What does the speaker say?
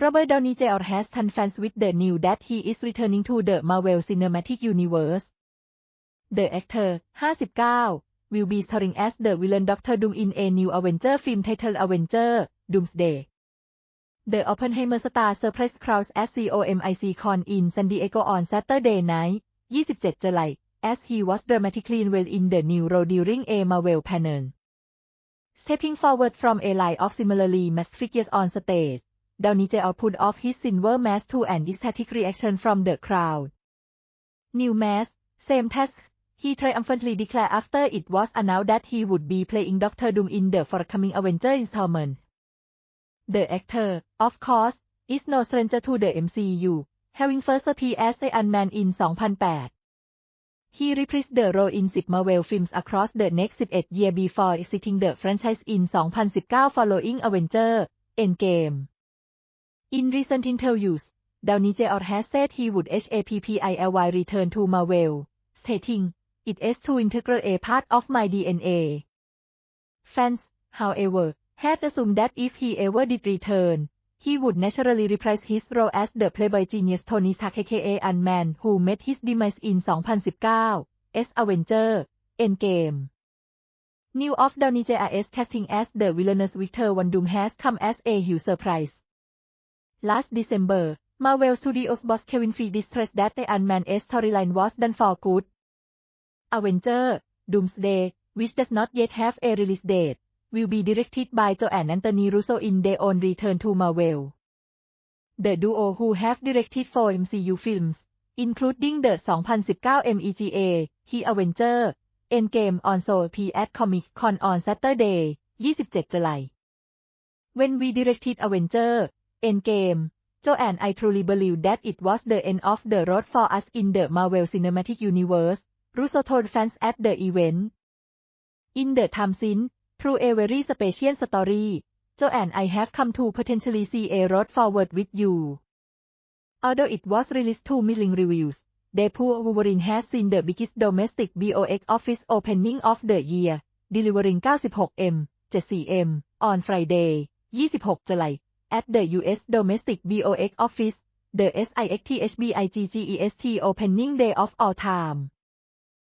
Robert Downey Jr. has fans with the news that he is returning to the Marvel Cinematic Universe. The actor, 59, will be starring as the villain Doctor Doom in a new Avenger film titled Avenger Doomsday. The Oppenheimer star surprise crowds at COMIC Con in San Diego on Saturday night, 27 July, as he was dramatically unveiled in the new role during a Marvel panel. Stepping forward from a line of similarly masked figures on stage, Downey Jr. put off his silver mask to an ecstatic reaction from the crowd. New mask, same task, he triumphantly declared after it was announced that he would be playing Doctor Doom in the forthcoming Avenger installment. The actor, of course, is no stranger to the MCU, having first appeared as Iron Man in 2008. He reprised the role in 10 Marvel films across the next 11 years before exiting the franchise in 2019 following Avengers Endgame. In recent interviews, Downey Jr. has said he would HAPPILY return to Marvel, stating, It is to integrate a part of my DNA. Fans, however, had assumed that if he ever did return, he would naturally reprise his role as the playboy genius Tony Stark aka Ant-Man who met his demise in 2019 as Avenger Endgame. New of Downey Jr.'s casting as the villainous Victor Doom has come as a huge surprise. Last December, Marvel Studios boss Kevin Feige distressed that the Ant-Man storyline was done for good. Avenger, Doomsday, which does not yet have a release date, will be directed by Joe and Anthony Russo in their own return to Marvel. The duo who have directed four MCU films, including the 2019 MEGA, He Avenger, Endgame also appeared at Comic Con on Saturday, 27 July. When we directed Avenger, Endgame, Joe and I truly believe that it was the end of the road for us in the Marvel Cinematic Universe, Russo told fans at the event. In the time since, through a very special story, Joe and I have come to potentially see a road forward with you. Although it was released to middling reviews, Deadpool Wolverine has seen the biggest domestic box office opening of the year, delivering 96M, 74M, on Friday, 26 July. At the U.S. domestic box office, the SIXTHBIGGEST opening day of all time.